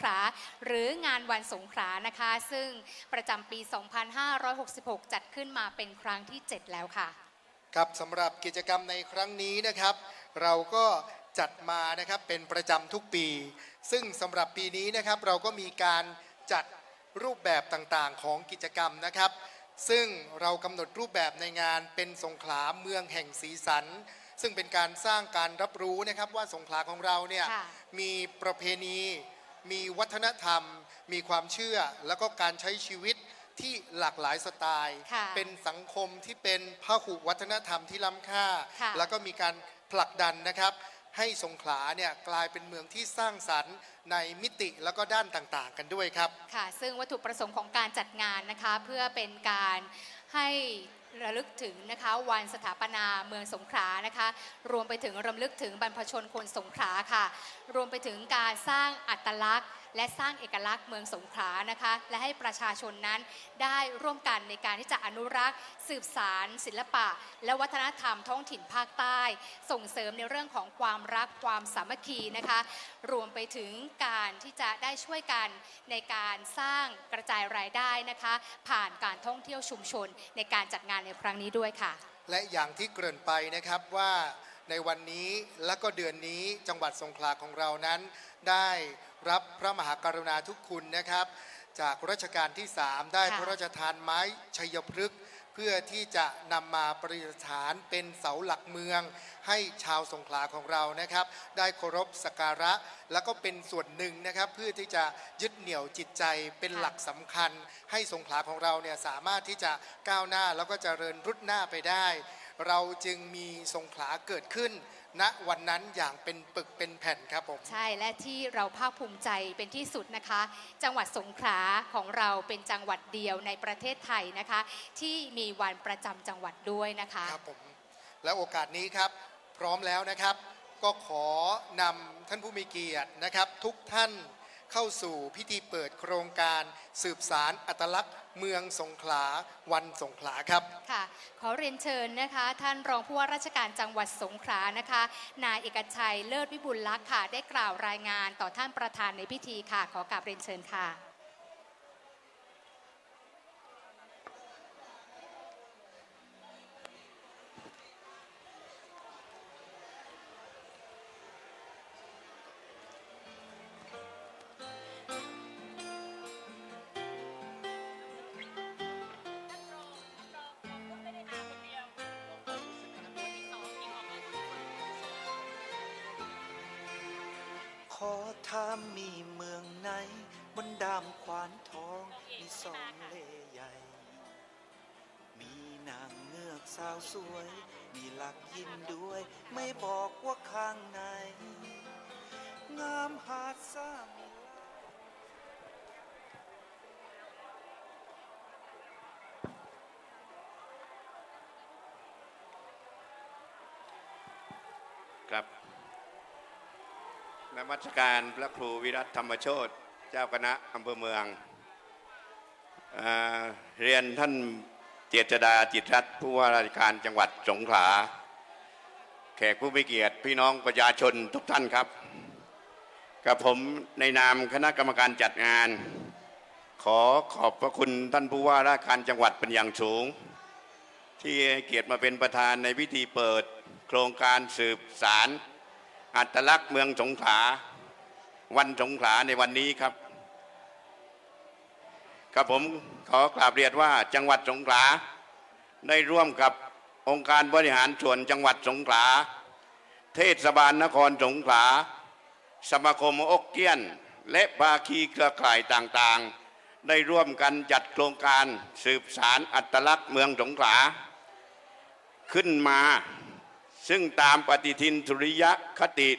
ขลาหรืองานวันสงขลานะคะ ซึ่งประจำปี 2566 จัดขึ้นมาเป็นครั้งที่ 7 แล้วค่ะ ครับสำหรับกิจกรรมในครั้งนี้นะครับ เราก็จัดมานะครับเป็นประจำทุกปี ซึ่งสำหรับปีนี้นะครับเราก็มีการจัดรูปแบบต่างๆ ของกิจกรรมนะครับ ซึ่งเรากำหนดรูปแบบในงานเป็นสงขลาเมืองแห่งสีสัน ซึ่งเป็นการสร้างการรับรู้นะครับว่าสงขลาของเราเนี่ยค่ะมีประเพณี มีวัฒนธรรม มีความเชื่อ แล้วก็การใช้ชีวิตที่หลากหลายสไตล์ ค่ะเป็นสังคมที่เป็นพหุวัฒนธรรมที่ล้ำค่า ค่ะแล้วก็มีการผลักดันนะครับ ให้สงขลาเนี่ยกลายเป็นเมืองที่สร้างสรรค์ในมิติแล้วก็ด้านต่างๆ กันด้วยครับ ค่ะซึ่งวัตถุประสงค์ของการจัดงานนะคะ เพื่อเป็นการให้ ระลึกถึงนะคะวันสถาปนาเมืองสงขลานะคะ รวมไปถึงรำลึกถึงบรรพชนคนสงขลาค่ะ รวมไปถึงการสร้างอัตลักษณ์ และสร้างเอกลักษณ์เมืองสงขลานะคะ และให้ประชาชนนั้นได้ร่วมกันในการที่จะอนุรักษ์ สืบสารศิลปะ และวัฒนธรรมท้องถิ่นภาคใต้ ส่งเสริมในเรื่องของความรักความสามัคคีนะคะ รวมไปถึงการที่จะได้ช่วยกันในการสร้างกระจายรายได้นะคะ ผ่านการท่องเที่ยวชุมชนในการจัดงานในครั้งนี้ด้วยค่ะ และอย่างที่เกริ่นไปนะครับว่า ในวันนี้และก็เดือนนี้จังหวัดสงขลาของเรานั้น ได้รับพระมหากรุณาธิคุณนะครับ จากรัชกาลที่ 3 ได้พระราชทานไม้ชัยพฤกษ์เพื่อที่จะนำมาประดิษฐานเป็นเสาหลักเมือง ให้ชาวสงขลาของเรานะครับ ได้เคารพสักการะ แล้วก็เป็นส่วนหนึ่งนะครับ เพื่อที่จะยึดเหนี่ยวจิตใจเป็นหลักสำคัญ ให้สงขลาของเราเนี่ยสามารถที่จะก้าวหน้าแล้วก็เจริญรุดหน้าไปได้ เราจึงมีสงขลาเกิดขึ้นณวันนั้นอย่างเป็นปึกเป็นแผ่นครับผม ใช่และที่เราภาคภูมิใจเป็นที่สุดนะคะ จังหวัดสงขลาของเราเป็นจังหวัดเดียวในประเทศไทยนะคะ ที่มีวันประจำจังหวัดด้วยนะคะครับผมและโอกาสนี้ครับ พร้อมแล้วนะครับ ก็ขอนำท่านผู้มีเกียรตินะครับ ทุกท่าน เข้าสู่พิธีเปิดโครงการสืบสารอัตลักษณ์เมืองสงขลาวันสงขลาครับค่ะ ขอเรียนเชิญนะคะ ท่านรองผู้ว่าราชการจังหวัดสงขลานะคะ นายเอกชัยเลิศวิบุลลักษ์ค่ะ ได้กล่าวรายงานต่อท่านประธานในพิธีค่ะ ขอกราบเรียนเชิญค่ะ ถามมีเมืองไหน บนดามขวานทอง มีสองเลใหญ่ มีนางเงือกสาวสวย มีหลักยินด้วย ไม่บอกว่าข้างใน งามหาดสร้างครับ นมัสการพระครูวิรัตธรรมโชตเจ้าคณะอำเภอเมืองเอเรียนท่านเจษดาจิตรัตน์ผู้ว่าราชการจังหวัดสงขลา แขกผู้มีเกียรติพี่น้องประชาชนทุกท่านครับ กับผมในนามคณะกรรมการจัดงาน ขอขอบพระคุณท่านผู้ว่าราชการจังหวัดเป็นอย่างสูง ที่ให้เกียรติมาเป็นประธานในพิธีเปิดโครงการสืบสาร อัตลักษณ์เมืองสงขลาวันสงขลาในวันนี้ครับกับผมขอกราบเรียนว่าจังหวัดสงขลาได้ร่วมกับองค์การบริหารส่วนจังหวัดสงขลาเทศบาลนครสงขลาสมาคมอกเกี้ยน และภาคีเครือข่ายต่างๆ ได้ร่วมกันจัดโครงการสืบสารอัตลักษณ์เมืองสงขลาขึ้นมา ซึ่งตามปฏิทินสุริยคติ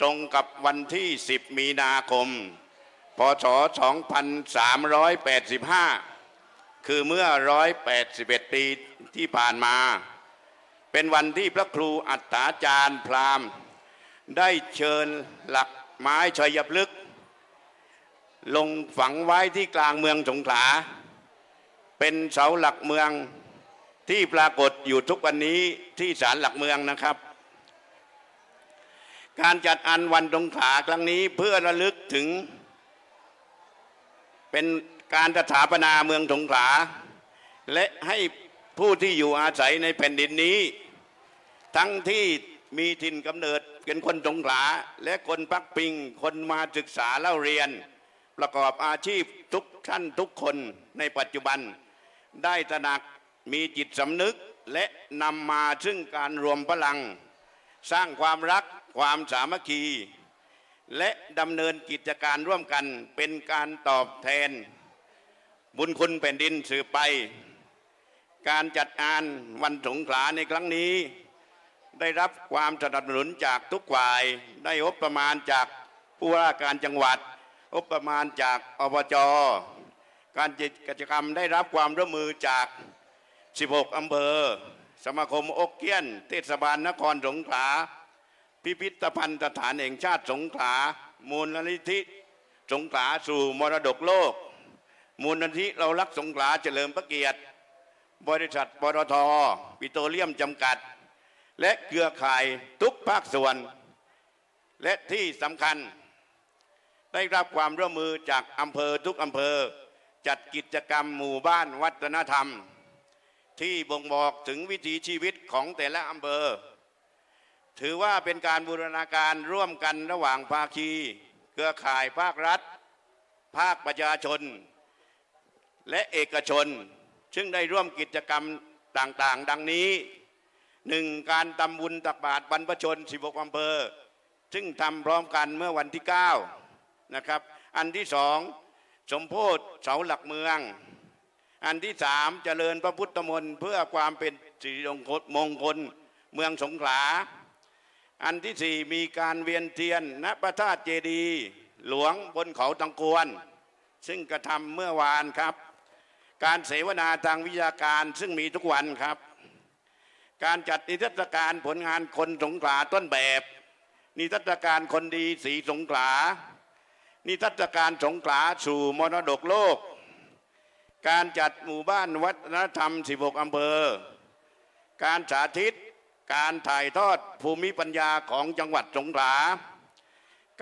ตรงกับวันที่ 10 มีนาคม พศ 2385 คือเมื่อ 181 ปีที่ผ่านมา เป็นวันที่พระครูอัตถาจารย์พรามได้เชิญหลักไม้ชัยพฤกษ์ลงฝังไว้ที่กลางเมืองสงขลา เป็นเสาหลักเมือง ที่ปรากฏอยู่ทุกวันนี้ที่ศาลหลักเมืองนะครับ การจัดอันวันสงขาครั้งนี้เพื่อระลึกถึง เป็นการสถาปนาเมืองสงขลาและให้ผู้ที่อยู่อาศัยในแผ่นดินนี้ ทั้งที่มีถิ่นกำเนิดเป็นคนสงขลาและคนพักพิงคนมาศึกษาเล่าเรียน ประกอบอาชีพทุกท่านทุกคนในปัจจุบันได้ตระหนัก มีจิตสำนึกและนำมาซึ่งการรวมพลัง สร้างความรักความสามัคคี และดำเนินกิจการร่วมกันเป็นการตอบแทน บุญคุณแผ่นดินสืบไป การจัดงานวันสงขลาในครั้งนี้ ได้รับความสนับสนุนจากทุกฝ่าย ได้งบประมาณจากผู้ว่าการจังหวัดงบประมาณจากอบจการจัดกิจกรรมได้รับความร่วมมือจาก 16 อำเภอ สมาคมอกเกี้ยน เทศบาลนครสงขลา พิพิธภัณฑ์สถานแห่งชาติสงขลา มูลนิธิ สงขลาสู่มรดกโลก มูลนิธิเรารักสงขลาเฉลิมพระเกียรติ บริษัทปตทปิโตรเลียมจำกัด และเครือข่ายทุกภาคส่วน และที่สำคัญ ได้รับความร่วมมือจากอำเภอทุกอำเภอ จัดกิจกรรมหมู่บ้านวัฒนธรรม ที่บ่งบอกถึงวิถีชีวิตของแต่ละอำเภอ ถือว่าเป็นการบูรณาการร่วมกันระหว่างภาคี เครือข่ายภาครัฐ ภาคประชาชน และเอกชน ซึ่งได้ร่วมกิจกรรมต่างๆ ดังนี้หนึ่งการทำบุญตักบาตรบรรพชน 16อำเภอ ซึ่งทำพร้อมกันเมื่อวันที่ 9 นะครับ อันที่สองสมโพธเสาหลักเมือง อันที่สามเจริญพระพุทธมนต์เพื่อความเป็นสิริมงคลเมืองสงขลา อันที่สี่มีการเวียนเทียนณพระธาตุเจดีย์หลวงบนเขาตังกวน ซึ่งกระทำเมื่อวานครับ การเสวนาทางวิชาการซึ่งมีทุกวันครับ การจัดนิทรรศการผลงานคนสงขลาต้นแบบ นิทรรศการคนดีสีสงขลานิทรรศการสงขลาสู่มรดกโลก การจัดหมู่บ้านวัฒนธรรม 16 อำเภอ การสาธิต การถ่ายทอดภูมิปัญญาของจังหวัดสงขลา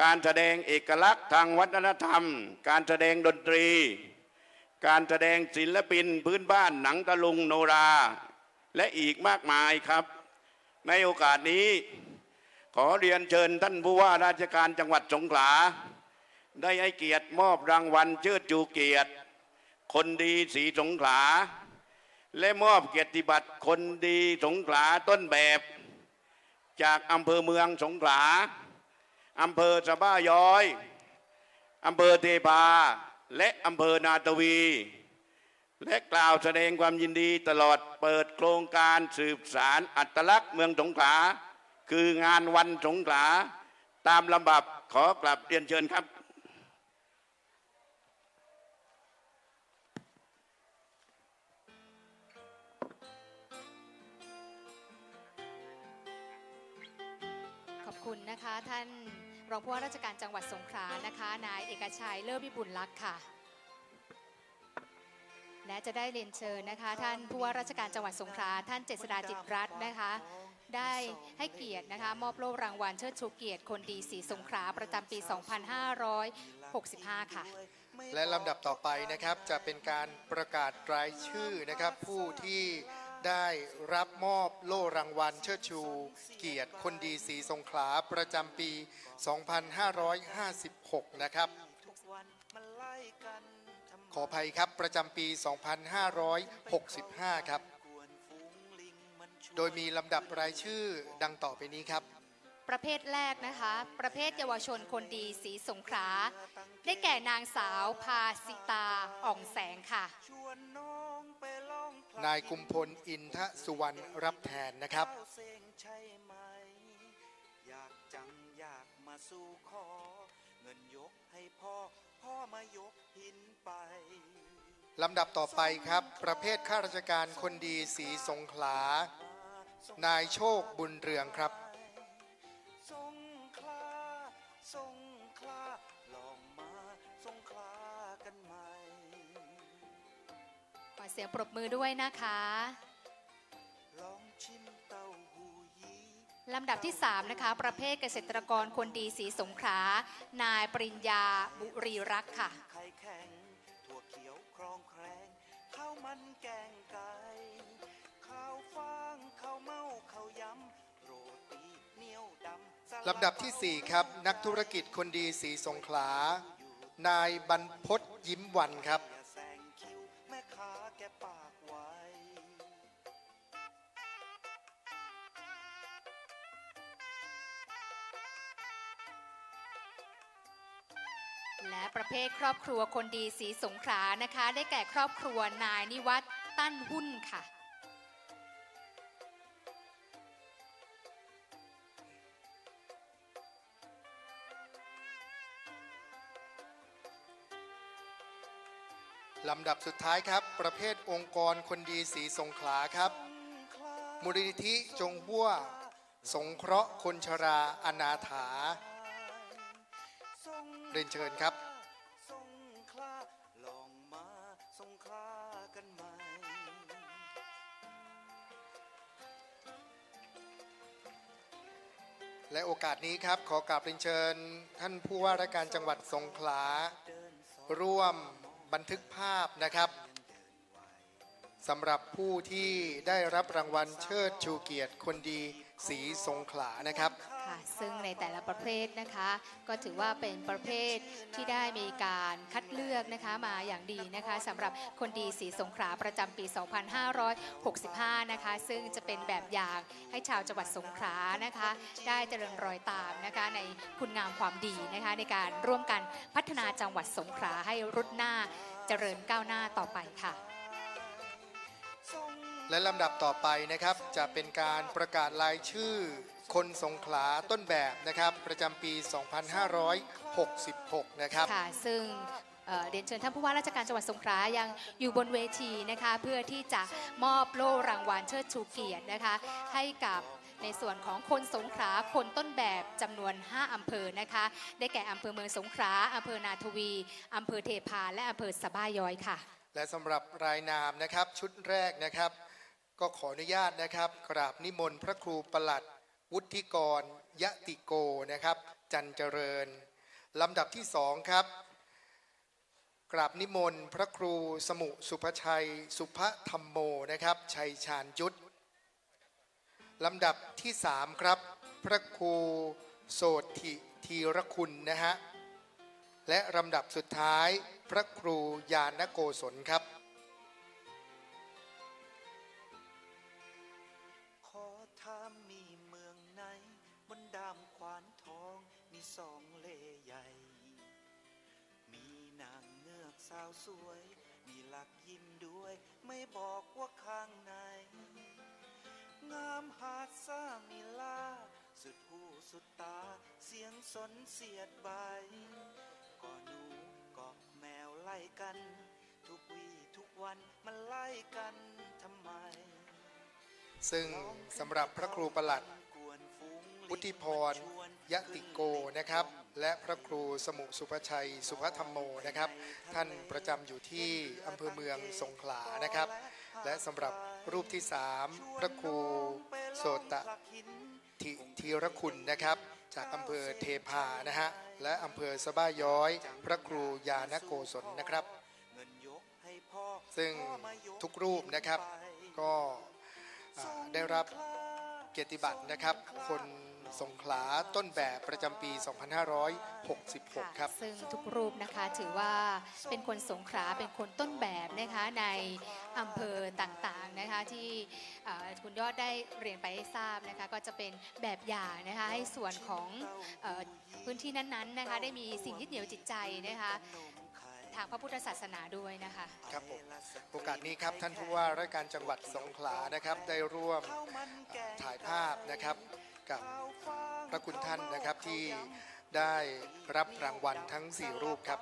การแสดงเอกลักษณ์ทางวัฒนธรรม การแสดงดนตรี การแสดงศิลปินพื้นบ้านหนังตะลุงโนรา และอีกมากมายครับ ในโอกาสนี้ ขอเรียนเชิญท่านผู้ว่าราชการจังหวัดสงขลา ได้ให้เกียรติมอบรางวัลเชิดชูเกียรติ คนดีสีสงขลา และมอบเกียรติบัตรคนดีสงขลาต้นแบบ จากอำเภอเมืองสงขลาอำเภอสะบ้าย้อยอำเภอเทพาและอำเภอนาตวี และกล่าวแสดงความยินดีตลอดเปิดโครงการสืบสารอัตลักษณ์เมืองสงขลาคืองานวันสงขลาตามลำดับขอกลับเรียนเชิญครับ นะคะ ท่านรองผู้ว่าราชการจังหวัดสงขลานะคะ นายเอกชัยเลิศวิบุลลักษ์ค่ะ และจะได้เรียนเชิญนะคะ ท่านผู้ว่าราชการจังหวัดสงขลาท่านเจษดาจิตรัตน์นะคะ ได้ให้เกียรตินะคะ มอบโล่รางวัลเชิดชูเกียรติคนดีสีสงขลาประจำปี 2565 ค่ะ และลำดับต่อไปนะครับจะเป็นการประกาศรายชื่อนะครับผู้ที่ ได้รับมอบโล่รางวัลเชิดชู เกียรติคนดีสีสงขลาประจำปี 2556 นะครับ ขออภัยครับประจำปี 2565 ครับ โดยมีลำดับรายชื่อดังต่อไปนี้ครับ ประเภทแรกนะคะ ประเภทเยาวชนคนดีสีสงขลาได้แก่นางสาวพาสิตาอ่องแสงค่ะ นายกุมพลอินทสุวรรณรับแทนนะครับอยากจังอยากมาสู่ขอ เงินยกให้พ่อ พ่อมายกหินไปลำดับต่อไปครับ ประเภทข้าราชการคนดีสีสงขลานายโชคบุญเรืองครับ สงขลาสงขลาลองมาสงขลากันใหม่ ขอเสียงปรบมือด้วยนะคะ ลองชิมเต้าหูยีลำดับที่ 3 นะคะ ประเภทเกษตรกรคนดีสีสงขลานายปริญญาบุรีรักษ์ค่ะ ไข่แข็งถูถั่วเขียวครองแครงข้าวมันแกงไก่ข้าวฟ่างข้าวเมาข้าวยำโรตีเหนียวดำส ลำดับทีสี่ 4 ครับ นักธุรกิจคนดีสีสงขลา นายบรรพศยิ้มวันครับ และประเภทครอบครัวคนดีสีสงขลานะคะ ได้แก่ครอบครัวนายนิวัฒตั้นหุ้นค่ะ ลำดับสุดท้ายครับ ประเภทองค์กรคนดีสีสงขลาครับ มูลนิธิจงหัวสงเคราะห์คนชราอนาถา เรียนเชิญครับและโอกาสนี้ครับขอกราบเรียนเชิญ ท่านผู้ว่าราชการจังหวัดสงขลา ร่วม บันทึกภาพนะครับสำหรับผู้ที่ได้รับรางวัลเชิดชูเกียรติคนดีสีสงขลานะครับ ซึ่งในแต่ละประเภทนะคะ ก็ถือว่าเป็นประเภทที่ได้มีการคัดเลือกนะคะมาอย่างดีนะคะสำหรับคนดีสีสงขลาประจำปี 2565 นะคะ ซึ่งจะเป็นแบบอย่างให้ชาวจังหวัดสงขลานะคะ ได้เจริญรอยตามนะคะในคุณงามความดีนะคะ ในการร่วมกันพัฒนาจังหวัดสงขลาให้รุดหน้าเจริญก้าวหน้าต่อไปค่ะ และลำดับต่อไปนะครับจะเป็นการประกาศรายชื่อ คนสงขลาต้นแบบนะครับ ประจำปี 2566 นะครับ ค่ะ ซึ่งเอ่อเรียนเชิญท่านผู้ว่าราชการจังหวัดสงขลายังอยู่บนเวทีนะคะ เพื่อที่จะมอบโล่รางวัลเชิดชูเกียรตินะคะ ให้กับในส่วนของคนสงขลาคนต้นแบบจำนวน 5อำเภอนะคะ ได้แก่อำเภอเมืองสงขลาอำเภอนาทวีอำเภอเทพาและอำเภอสะบ้าย้อยค่ะ และสำหรับรายนามนะครับชุดแรกนะครับ ก็ขออนุญาตนะครับ กราบนิมนต์พระครูประหลัด วุฒิกร ยะติโกนะครับ จันเจริญลำดับที่สองครับ กราบนิมนต์พระครูสมุสุภชัย สุภธรรมโมนะครับ ชัยชาญยุทธลำดับที่สามครับ พระครูโสธิธีรคุณนะฮะและลำดับสุดท้ายพระครูยานโกศลครับ สองเลใหญ่ มีนางเงือกสาวสวย มีหลักยิ้มด้วย ไม่บอกว่าข้างใน งามหาดซามิลา สุดหูสุดตา เสียงสนเสียดใบก็หนูก็แมวไล่กัน ทุกวีทุกวันมันไล่กันทำไม ซึ่งสำหรับพระครูประหลัด วุฒิพรยะติโกนะครับ และพระครูสมุสุภชัย สุภธรรมโมนะครับ ท่านประจำอยู่ที่อำเภอเมืองสงขลานะครับ และสำหรับรูปที่สามพระครูโสตะทิธีรคุณนะครับ จากอำเภอเทพานะฮะและอำเภอสะบ้าย้อย พระครูยานโกศลนะครับ ซึ่งทุกรูปนะครับก็ได้รับ เกียรติบัตรนะครับ คนสงขลาต้นแบบประจำปี 2566 ครับ ซึ่งทุกรูปนะคะถือว่าเป็นคนสงขลาเป็นคนต้นแบบนะคะในอำเภอต่างๆนะคะที่คุณยอดได้เรียนไปให้ทราบนะคะก็จะเป็นแบบอย่างนะคะให้ส่วนของอพื้นที่นั้นๆนะคะได้มีสิ่งยึดเหนี่ยวจิตใจนะคะ ทางพระพุทธศาสนาด้วยนะคะ ครับผมโอกาสนี้ครับท่านผู้ว่าราชการจังหวัดสงขลานะครับได้ร่วมเอ่อถ่ายภาพนะครับกับพระคุณท่านนะครับที่ได้รับรางวัลทั้ง 4 รูปครับ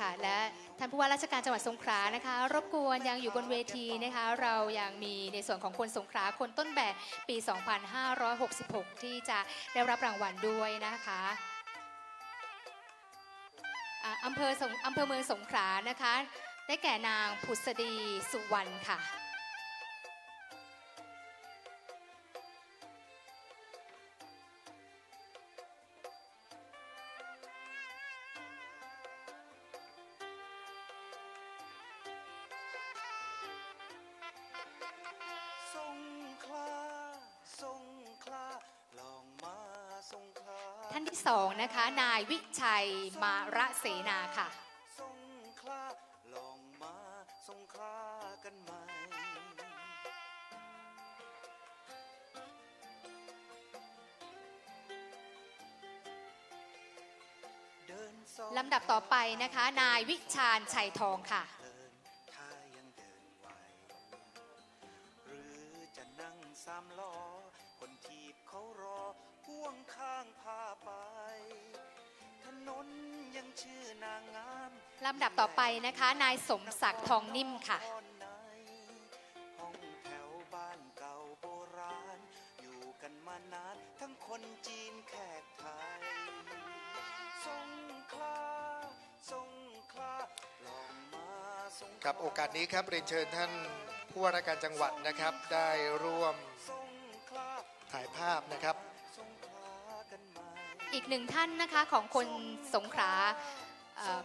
ค่ะและท่านผู้ว่าราชการจังหวัดสงขลานะคะ รบกวนยังอยู่บนเวทีนะคะ เรายังมีในส่วนของคนสงขลาคนต้นแบบปี 2566 ที่จะได้รับรางวัลด้วยนะคะ อำเภอสงอำเภอเมืองสงขลานะคะ ได้แก่นางผุษดีสุวรรณค่ะ ท่านที่สองนะคะ นายวิชัยมาระเสนาค่ะสงขลาลองมาสงขลากันไหมเดินสองลำดับต่อไปนะคะ นายวิชาญชัยทองค่ะ ลำดับต่อไปนะคะ นายสมศักดิ์ทองนิ่มค่ะ ห้องแถวบ้านเก่าโบราณ อยู่กันมานานทั้งคนจีนแขกไทยสงขลาสงขลาลองมาสงขลา ครับโอกาสนี้ครับเรียนเชิญท่านผู้ว่าราชการจังหวัดนะครับ ได้ร่วมสงขลาถ่ายภาพนะครับสงขลากันไหมอีกหนึ่งท่านนะคะของคนสงขลาเอ่อ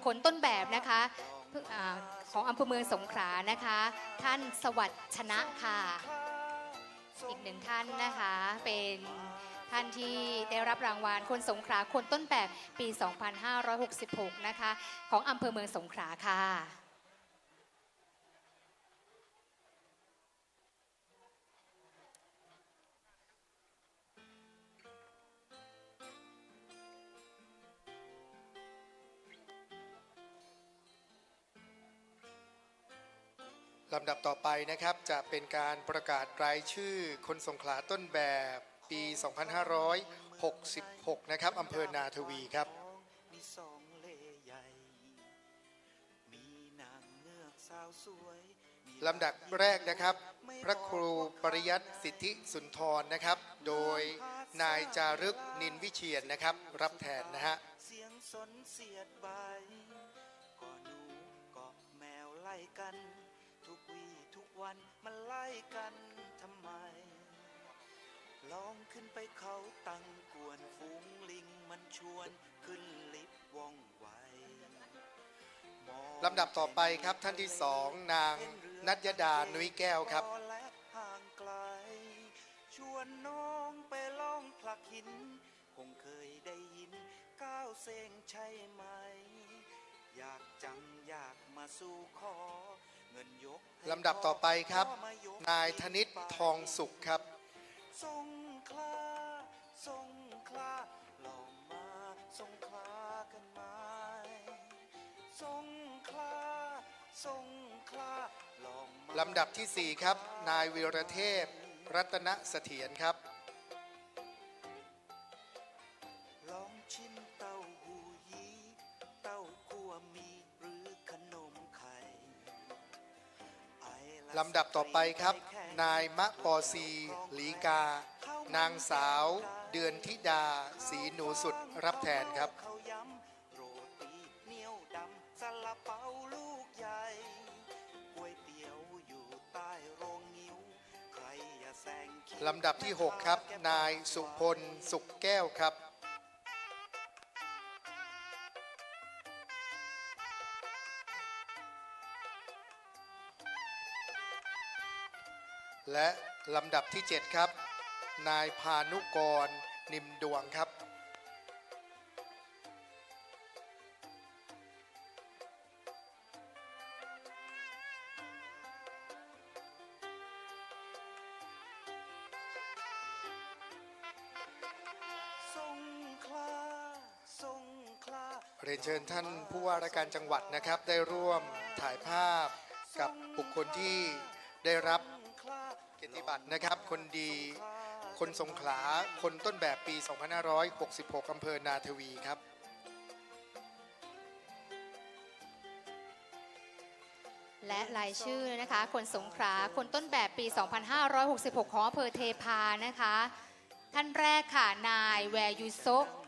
คนต้นแบบนะคะของอำเภอเมืองสงขลานะคะ ท่านสวัสดิ์ชนะค่ะ อีกหนึ่งท่านนะคะเป็นท่านที่ได้รับรางวัลคนสงขลาคนต้นแบบปี 2566 นะคะ ของอำเภอเมืองสงขลาค่ะ ลำดับต่อไปนะครับจะเป็นการประกาศรายชื่อคนสงขลาต้นแบบปี 2566 นะครับอำเภอนาทวีครับ มีสองเลใหญ่ มีนางเงือกสาวสวยลำดับแรกนะครับ พระครูปริยัติสิทธิสุนทรนะครับ โดยนายจารึกนินวิเชียนนะครับ รับแทนนะฮะเสียงสนเสียดใบก็หนูก็แมวไล่กัน วี่ทุกวันมันไล่กันทำไม ลองขึ้นไปเขาตั้งกวนฝูงลิงมันชวนขึ้นลิฟต์ว่องไวมองลำดับต่อไปครับท่านที่สองนางนัทยดานุ้ยแก้วครับและห่างไกล ชวนน้องไปล่องผลักหิน คงเคยได้ยินก้าวเซงใช่ไหม อยากจังอยากมาสู่ขอเงินยกให้ ลำดับต่อไปครับพ่อมยกนายธนิตทองสุขครับสงขลาสงขลาลองมาสงขลากันไหมสงขลาสงขลาลองมาลำดับที่ 4 ครับ นายวีรเทพ รัตนเสถียรครับำดับต่อไปครับ นายมะปอซีหลีกา นางสาว เดือนธิดาศรีหนูสุดรับแทนครับลาเปาลูกใหญ่ก๋วยเตี๋ยวอยู่ใต้โรงงิ้วใครอย่าแซงคิวลำดับที่ 6 ครับ นายสุพล สุขแก้วครับ และลำดับที่ 7 ครับ นายพานุกร นิมดวงครับสงขลาสงขลาเรียนเชิญท่านผู้ว่าราชการจังหวัดนะครับ ได้ร่วมถ่ายภาพกับบุคคลที่ได้รับ ฏิบัตรนะครับ คนดี คนสงขลา คนต้นแบบปี 2566 อำเภอนาทวีครับ และรายชื่อนะคะ คนสงขลา คนต้นแบบปี 2566 ของอำเภอเทพานะคะ ท่านแรกค่ะ นายแวยุโซ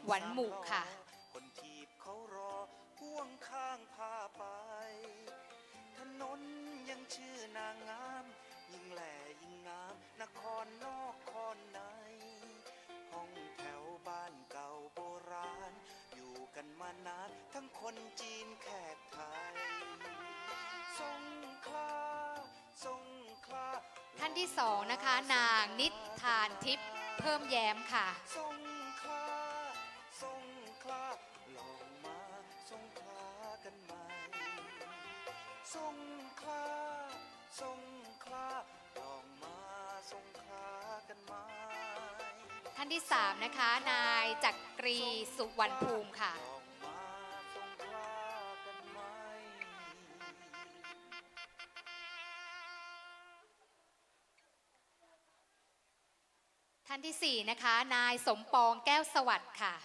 หวันหมู่ค่ะ คนจีนแขกไทยสงขลาสงขลาท่านที่สองนะคะ นางนิทานทิพย์เพิ่มแย้มค่ะ สงขลาสงขลากันไหมสงขลาสงขลาลองมาสงขลากันไหมท่านที่3นะคะ นายจักรีสุวรรณภูมิค่ะานที่ 4 นะคะ นายสมปองแก้วสวัสดิ์ค่ะ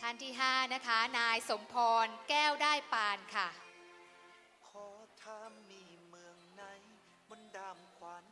ท่านที่ 5 นะคะ นายสมพร แก้วได้ปานค่ะ